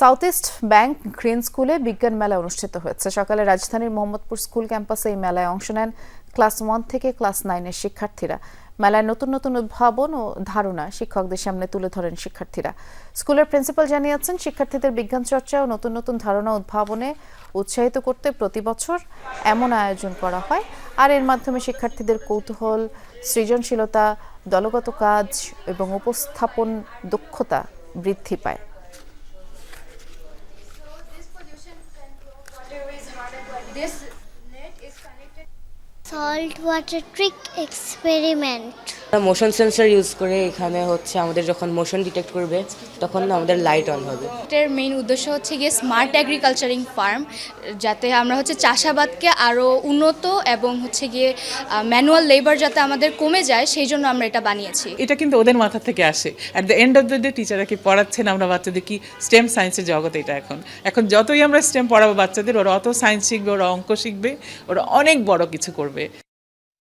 South east bank green স্কুলে বিজ্ঞান মেলা অনুষ্ঠিত হয়েছে। সকালে রাজধানীর মোহাম্মদপুর স্কুল ক্যাম্পাসে এই মেলায় অংশ নেন ক্লাস ওয়ান থেকে ক্লাস নাইনের শিক্ষার্থীরা। মেলায় নতুন নতুন উদ্ভাবন ও ধারণা শিক্ষকদের সামনে তুলে ধরেন শিক্ষার্থীরা। স্কুলের প্রিন্সিপাল জানিয়েছেন, শিক্ষার্থীদের বিজ্ঞান চর্চা ও নতুন নতুন ধারণা উদ্ভাবনে উৎসাহিত করতে প্রতি বছর এমন আয়োজন করা হয়। আর এর মাধ্যমে শিক্ষার্থীদের কৌতূহল, সৃজনশীলতা, দলগত কাজ এবং উপস্থাপন দক্ষতা বৃদ্ধি পায়। This net is connected salt water trick experiment motion sensor use করে এখানে হচ্ছে আমাদের যখন মোশন ডিটেক্ট করবে তখন আমাদের লাইট অন হবে। এটার মেইন উদ্দেশ্য হচ্ছে গিয়ে স্মার্ট অ্যাগ্রিকালচারিং ফার্ম যাতে আমরা হচ্ছে চাষাবাদকে আরও উন্নত এবং হচ্ছে গিয়ে ম্যানুয়াল লেবার যাতে আমাদের কমে যায় সেই জন্য আমরা এটা বানিয়েছি। এটা কিন্তু ওদের মাথা থেকে আসে। At the end of the day টিচাররা কি পড়াচ্ছেন? আমরা বাচ্চাদের কি স্টেম সায়েন্সের জগৎ এটা এখন। এখন যতই আমরা স্টেম পড়াবো বাচ্চাদের ওরা অত সায়েন্স শিখবে ওরা অঙ্ক শিখবে ওরা অনেক বড় কিছু করবে। serve.